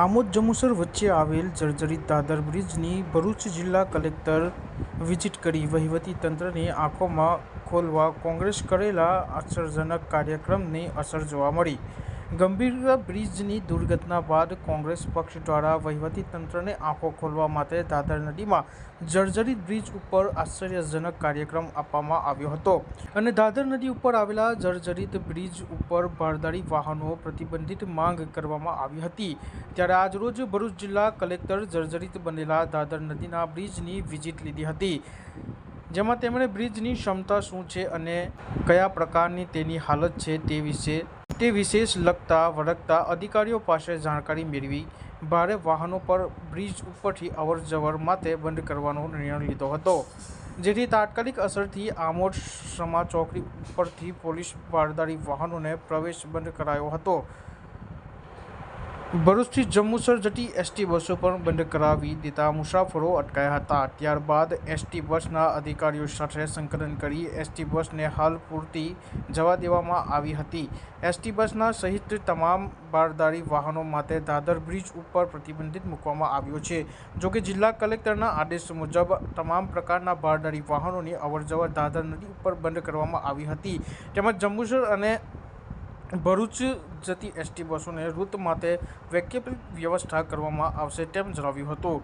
આમોદ જંબુસર વચ્ચે આવેલ જર્જરિત દાદર બ્રિજની ભરૂચ જિલ્લા કલેક્ટર વિઝિટ કરી વહીવટી તંત્રની આંખોમાં ખોલવા કોંગ્રેસ કરેલા અસરજનક કાર્યક્રમની અસર જોવા મળી. ગંભીર બ્રિજની દુર્ઘટના બાદ કોંગ્રેસ પક્ષ દ્વારા વહીવટી તંત્રને આંખો ખોલવા માટે દાદર નદીમાં જર્જરિત બ્રિજ ઉપર આશ્ચર્યજનક કાર્યક્રમ આપવામાં આવ્યો હતો. અને દાદર નદી ઉપર આવેલા જર્જરિત બ્રિજ ઉપર ભારદારી વાહનો પ્રતિબંધિત માંગ કરવામાં આવી હતી. ત્યારે આજરોજ ભરૂચ જિલ્લા કલેક્ટર જર્જરિત બનેલા દાદર નદીના બ્રિજની વિઝિટ લીધી હતી. જેમાં તેમણે બ્રિજની ક્ષમતા શું છે અને કયા પ્રકારની તેની હાલત છે તે વિશે તે વિશેષ લગતા, વળગતા અધિકારીઓ પાસે જાણકારી મેળવી, ભારે વાહનો પર બ્રિજ ઉપરથી અવરજવર માટે બંધ કરવાનો નિર્ણય લીધો હતો, જેથી તાત્કાલિક અસરથી આમોદ સમા ચોકડી ઉપરથી પોલીસ બારદારી વાહનોને પ્રવેશ બંધ કરાયો હતો. ભરૂચથી જંબુસર જતી એસટી બસો પણ બંધ કરાવી દેતા મુસાફરો અટકાયા હતા. ત્યારબાદ એસટી બસના અધિકારીઓ સાથે સંકલન કરી એસટી બસને હાલ પૂરતી જવા દેવામાં આવી હતી. એસટી બસના સહિત તમામ બારદારી વાહનો માટે દાદર બ્રિજ ઉપર પ્રતિબંધિત મૂકવામાં આવ્યો છે. જોકે જિલ્લા કલેક્ટરના આદેશ મુજબ તમામ પ્રકારના બારદારી વાહનોની અવરજવર દાદર નદી ઉપર બંધ કરવામાં આવી હતી. તેમજ જંબુસર અને ભરૂચ જતી એસટી બસોને રૂટ માટે વૈકલ્પિક વ્યવસ્થા કરવામાં આવશે તેમ જણાવ્યું હતું.